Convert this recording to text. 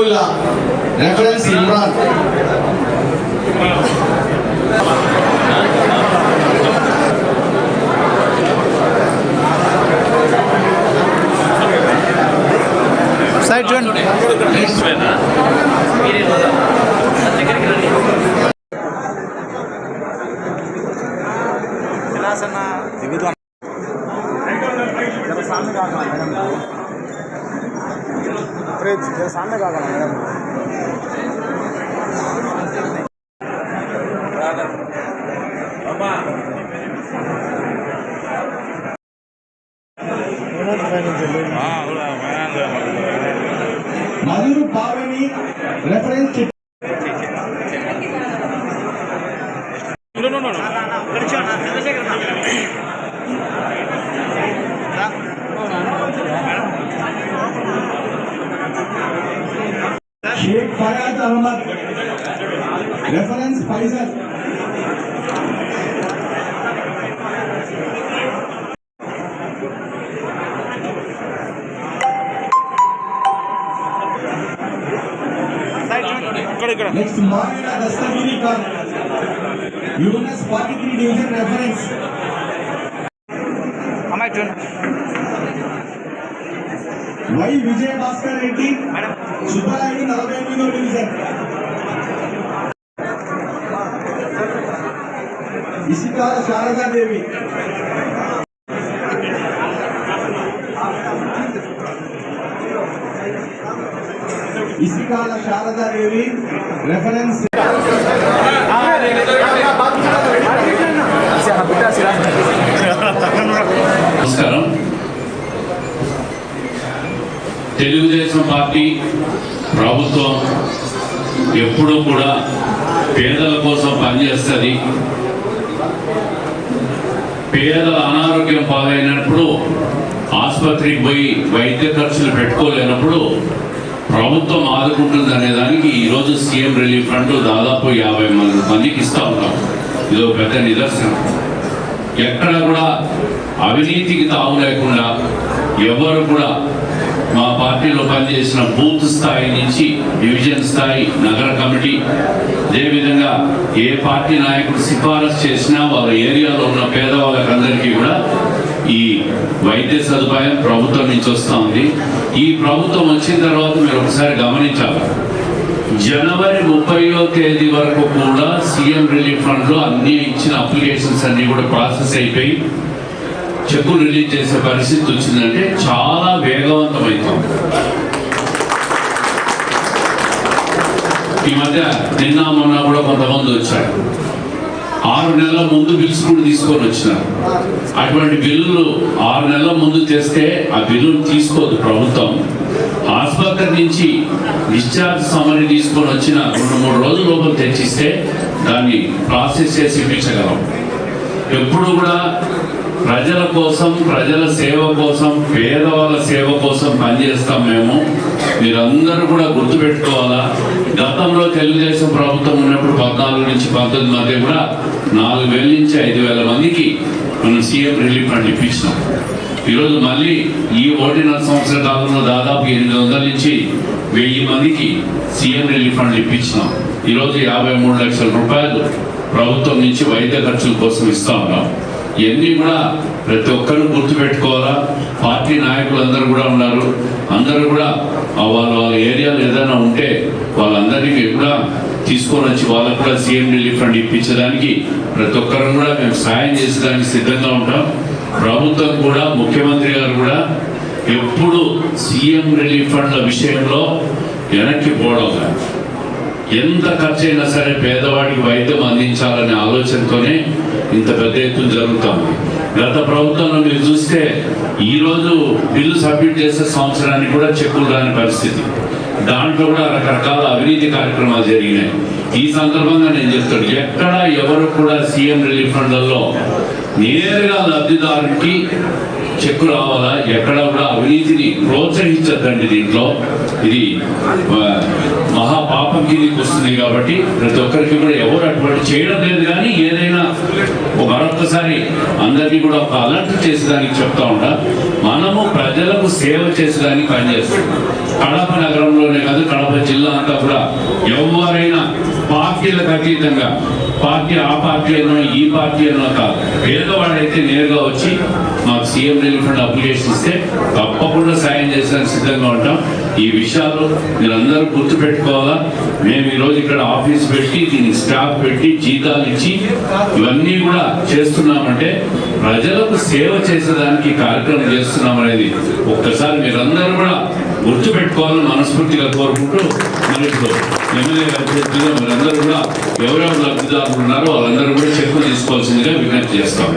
Habibullah reference Imran side చూడండి marriage ಸಾಮಗಾಗಲ್ಲ madam Madhuri Pavani reference Faraz Ahmed reference Pfizer Next, Moira Dastagiri Khan, UNS 43 Division Reference. Am I done? Why Vijay Bhaskar 18? Madam. నలభై ఎనిమిదో division Isikala Sharadadevi Isikala Sharadadevi reference నమస్కారం Telugudesam party ప్రభుత్వం ఎప్పుడూ కూడా పేదల కోసం పనిచేస్తుంది. పేదల అనారోగ్యం పాలైనప్పుడు ఆసుపత్రికి పోయి వైద్య ఖర్చులు పెట్టుకోలేనప్పుడు ప్రభుత్వం ఆదుకుంటుంది అనే దానికి ఈరోజు సీఎం రిలీఫ్ ఫండ్ దాదాపు యాభై మంది మందికి ఇస్తా ఉన్నాం. ఇది ఒక పెద్ద నిదర్శనం. ఎక్కడ కూడా అవినీతికి తావు లేకుండా ఎవరు కూడా మా పార్టీలో పనిచేసిన బూత్ స్థాయి నుంచి డివిజన్ స్థాయి నగర కమిటీ. అదేవిధంగా ఏ పార్టీ నాయకుడు సిఫారసు చేసినా వాళ్ళ ఏరియాలో ఉన్న పేదవాళ్ళకందరికీ కూడా ఈ వైద్య సదుపాయం ప్రభుత్వం నుంచి వస్తూ ఉంది. ఈ ప్రభుత్వం వచ్చిన తర్వాత మీరు ఒకసారి గమనించాలి. జనవరి ముప్పయో తేదీ వరకు కూడా సీఎం రిలీఫ్ ఫండ్లో అన్ని ఇచ్చిన అప్లికేషన్స్ అన్నీ కూడా ప్రాసెస్ అయిపోయి చెక్కు రిలీజ్ చేసే పరిస్థితి వచ్చిందంటే చాలా వేగవంతమైంది. ఈ మధ్య నిన్న మొన్న కూడా కొంతమంది వచ్చారు. ఆరు నెలల ముందు బిల్స్ కూడా తీసుకొని వచ్చినారు. అటువంటి బిల్లులు ఆరు నెలల ముందు చేస్తే ఆ బిల్లులు తీసుకోదు ప్రభుత్వం. ఆసుపత్రి నుంచి డిశ్చార్జ్ సమరీ తీసుకొని వచ్చిన రెండు మూడు రోజుల లోపల తెచ్చిస్తే దాన్ని ప్రాసెస్ చేసి ఇప్పించగలం. ఎప్పుడు కూడా ప్రజల కోసం ప్రజల సేవ కోసం పేదవాళ్ళ సేవ కోసం పనిచేస్తాం మేము. మీరందరూ కూడా గుర్తుపెట్టుకోవాలా? గతంలో తెలుగుదేశం ప్రభుత్వం ఉన్నప్పుడు పద్నాలుగు నుంచి పంతొమ్మిది మధ్య కూడా నాలుగు వేల నుంచి ఐదు వేల మందికి మనం సీఎం రిలీఫ్ ఫండ్ ఇప్పించినాం. ఈరోజు మళ్ళీ ఈ ఒకటిన్నర సంవత్సర కాలంలో దాదాపు ఎనిమిది వందల నుంచి వెయ్యి మందికి సీఎం రిలీఫ్ ఫండ్ ఇప్పించినాం. ఈరోజు యాభై మూడు లక్షల రూపాయలు ప్రభుత్వం నుంచి వైద్య ఖర్చుల కోసం ఇస్తా ఉన్నాం. ఇవన్నీ కూడా ప్రతి ఒక్కరు గుర్తుపెట్టుకోవాలా? పార్టీ నాయకులు అందరూ కూడా ఉన్నారు. అందరూ కూడా వాళ్ళ వాళ్ళ ఏరియాలో ఏదైనా ఉంటే వాళ్ళందరికీ కూడా తీసుకొని వచ్చి వాళ్ళకు కూడా సీఎం రిలీఫ్ ఫండ్ ఇప్పించడానికి ప్రతి ఒక్కరు కూడా మేము సాయం చేసేదానికి సిద్ధంగా ఉంటాం. ప్రభుత్వం కూడా ముఖ్యమంత్రి గారు కూడా ఎప్పుడు సీఎం రిలీఫ్ ఫండ్ల విషయంలో వెనక్కి పోవడం కాదు. ఎంత ఖర్చు అయినా సరే పేదవాడికి వైద్యం అందించాలనే ఆలోచనతోనే ఇంత పెద్ద ఎత్తున జరుగుతుంది గత ప్రభుత్వంలో మీరు చూస్తే ఈ రోజు బిల్లు సబ్మిట్ చేసే సంవత్సరానికి కూడా చెక్కులు రాని పరిస్థితి. దాంట్లో కూడా రకరకాల అవినీతి కార్యక్రమాలు జరిగినాయి. ఈ సందర్భంగా నేను చెప్తాను ఎక్కడ ఎవరు కూడా సీఎం రిలీఫ్ ఫండ్లలో నేరుగా లబ్ధిదారునికి చెక్కు రావాలా? ఎక్కడ కూడా అవినీతిని ప్రోత్సహించద్దండి దీంట్లో. ఇది మహాపాపం మహా వస్తుంది కాబట్టి ప్రతి ఒక్కరికి కూడా ఎవరు అటువంటి చేయడం లేదు కానీ ఏదైనా మరొకసారి అందరినీ కూడా ఒక అలర్ట్ చేసేదానికి చెప్తా ఉంటా. మనము ప్రజలకు సేవ చేసేదానికి పనిచేస్తాం. కడప నగరంలోనే కాదు కడప జిల్లా అంతా కూడా ఎవరైనా పార్టీలకు అతీతంగా పార్టీ ఆ పార్టీ అనో ఈ పార్టీ అనో కాదు పేదవాడైతే నేరుగా వచ్చి మాకు సీఎం రిలీఫ్ ఫండ్ అప్లికేషన్ ఇస్తే తప్పకుండా సాయం చేసేదానికి సిద్ధంగా ఉంటాం. ఈ విషయాలు మీరందరూ గుర్తుపెట్టుకోవాలా? మేము ఈరోజు ఇక్కడ ఆఫీస్ పెట్టి దీనికి స్టాఫ్ పెట్టి జీతాలు ఇచ్చి ఇవన్నీ కూడా చేస్తున్నామంటే ప్రజలకు సేవ చేసేదానికి కార్యక్రమం చేస్తున్నాం అనేది ఒక్కసారి మీరందరూ కూడా గుర్తుపెట్టుకోవాలని మనస్ఫూర్తిగా కోరుకుంటూ మరి ఇప్పుడు ఎమ్మెల్యే అభ్యర్థిగా మీరందరూ కూడా ఎవరెవరు లబ్ధిదారులు ఉన్నారో వాళ్ళందరూ కూడా చెక్కు తీసుకోవాల్సిందిగా విజ్ఞప్తి చేస్తాం.